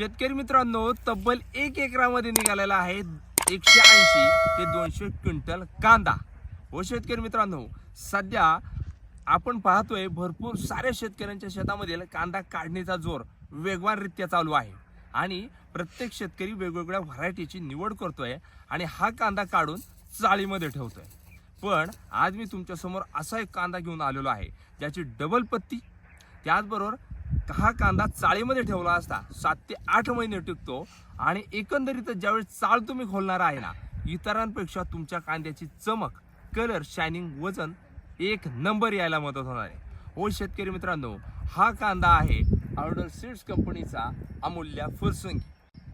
शेतकरी मित्रांनो तब्बल एक एकरामध्ये निघालेला आहे एकशे ऐंशी ते दोनशे क्विंटल कांदा. व शेतकरी मित्रांनो सध्या आपण पाहतोय भरपूर साऱ्या शेतकऱ्यांच्या शेतामधील कांदा काढणीचा जोर वेगवानरित्या चालू आहे. आणि प्रत्येक शेतकरी वेगवेगळ्या व्हरायटीची निवड करतोय आणि हा कांदा काढून चाळीमध्ये ठेवतोय. पण आज मी तुमच्यासमोर असा एक कांदा घेऊन आलेलो आहे ज्याची डबल पत्ती. त्याचबरोबर हा कांदा चाळीमध्ये ठेवला असता सात ते आठ महिने टिकतो आणि एकंदरीतच ज्यावेळी चाळ तुम्ही खोलणार आहे ना इतरांपेक्षा तुमच्या कांद्याची चमक कलर शायनिंग वजन एक नंबर यायला मदत होणार आहे. हो शेतकरी मित्रांनो हा कांदा आहे ऑर्डर सीड्स कंपनीचा अमूल्य फुलसुंगी.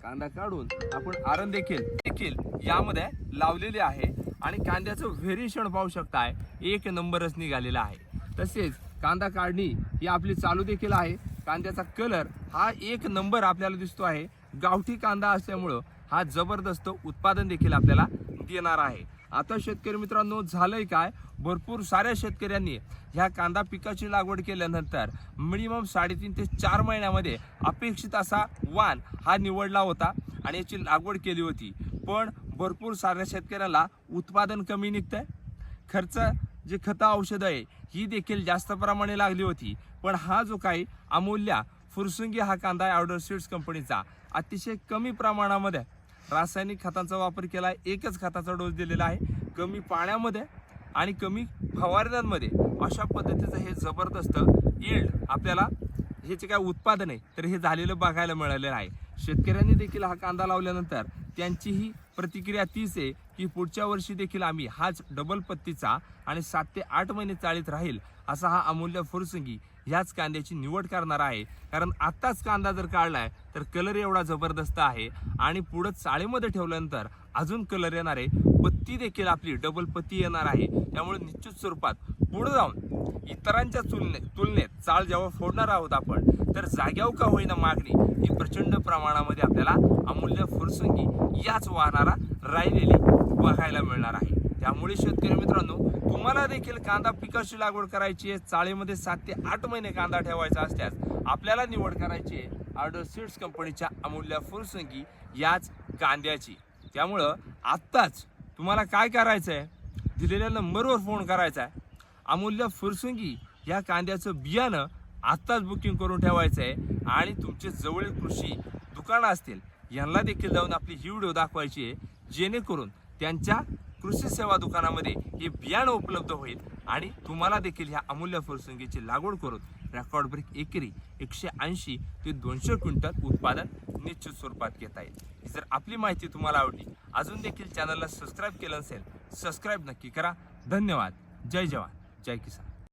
कांदा काढून आपण आरण देखील देखील यामध्ये लावलेले आहे आणि कांद्याचं व्हेरिएशन पाहू शकताय एक नंबरच निघालेला आहे. तसेच कांदा काढणी ही आपली चालू देखील आहे. कांद्याचा कलर हा एक नंबर आपल्याला दिसतो आहे. गावठी कांदा असल्यामुळं हा जबरदस्त उत्पादन देखील आपल्याला देणार आहे. आता शेतकरी मित्रांनो झालंय काय? भरपूर साऱ्या शेतकऱ्यांनी ह्या कांदा पिकाची लागवड केल्यानंतर मिनिमम साडेतीन ते चार महिन्यामध्ये अपेक्षित असा वाण हा निवडला होता आणि याची लागवड केली होती. पण भरपूर साऱ्या शेतकऱ्याला उत्पादन कमी निघतंय. खर्च जे खतं औषधं आहे ही देखील जास्त प्रमाणे लागली होती. पण हा जो काही अमूल्य फुरसुंगी हा कांदा आहे ऑर्डर सीड्स कंपनीचा अतिशय कमी प्रमाणामध्ये रासायनिक खतांचा वापर केला आहे. एकच खताचा डोस दिलेला आहे. कमी पाण्यामध्ये आणि कमी फवारण्यांमध्ये अशा पद्धतीचं हे जबरदस्त यील्ड आपल्याला हे जे काय उत्पादन आहे तर हे झालेलं बघायला मिळालेलं आहे. शेतकऱ्यांनी देखील हा कांदा लावल्यानंतर त्यांचीही प्रतिक्रिया तीच आहे की पुढच्या वर्षी देखील आम्ही हाच डबल पत्तीचा आणि सात ते आठ महिने चाळीत राहील असा हा अमूल्य फुरसंगी ह्याच कांद्याची निवड करणार आहे. कारण आत्ताच कांदा जर काढलाय तर कलर एवढा जबरदस्त आहे. आणि पुढं चाळीमध्ये ठेवल्यानंतर अजून कलर येणार आहे. पत्ती देखील आपली डबल पत्ती येणार आहे. त्यामुळे निश्चित स्वरूपात पुढे जाऊन इतरांच्या तुलनेत तुलनेत चाळ जेव्हा फोडणार आहोत आपण तर जाग्यावर का होईना मागणी? ही प्रचंड प्रमाणामध्ये आपल्याला अमूल्य फुरसंगी याच वाहनाला राहिलेली बघायला मिळणार आहे. त्यामुळे शेतकरी मित्रांनो तुम्हाला देखील कांदा पिकाची लागवड करायची आहे. चाळीमध्ये सात ते आठ महिने कांदा ठेवायचा असल्यास आपल्याला निवड करायची आहे. ऑर्डर सीड्स कंपनीच्या अमूल्य फुरसंगी याच कांद्याची. त्यामुळं आत्ताच तुम्हाला काय करायचं आहे दिलेल्या नंबरवर फोन करायचा आहे अमूल्य फुरसुंगी या कांद्याचं बियाणं आत्ताच बुकिंग करून ठेवायचं आहे. आणि तुमचे जवळील कृषी दुकानं असतील यांना देखील जाऊन आपली ही व्हिडिओ दाखवायची आहे. जेणेकरून त्यांच्या कृषी सेवा दुकानामध्ये हे बियाणं उपलब्ध होईल आणि तुम्हाला देखील ह्या अमूल्य फुरसुंगीची लागवड करून रेकॉर्ड ब्रेक एकरी एकशे ऐंशी ते दोनशे क्विंटल उत्पादन निश्चित स्वरूपात घेता येईल. जर आपली माहिती तुम्हाला आवडली अजून देखील चॅनलला सबस्क्राईब केलं असेल सबस्क्राईब नक्की करा. धन्यवाद. जय जवान. जय किसान.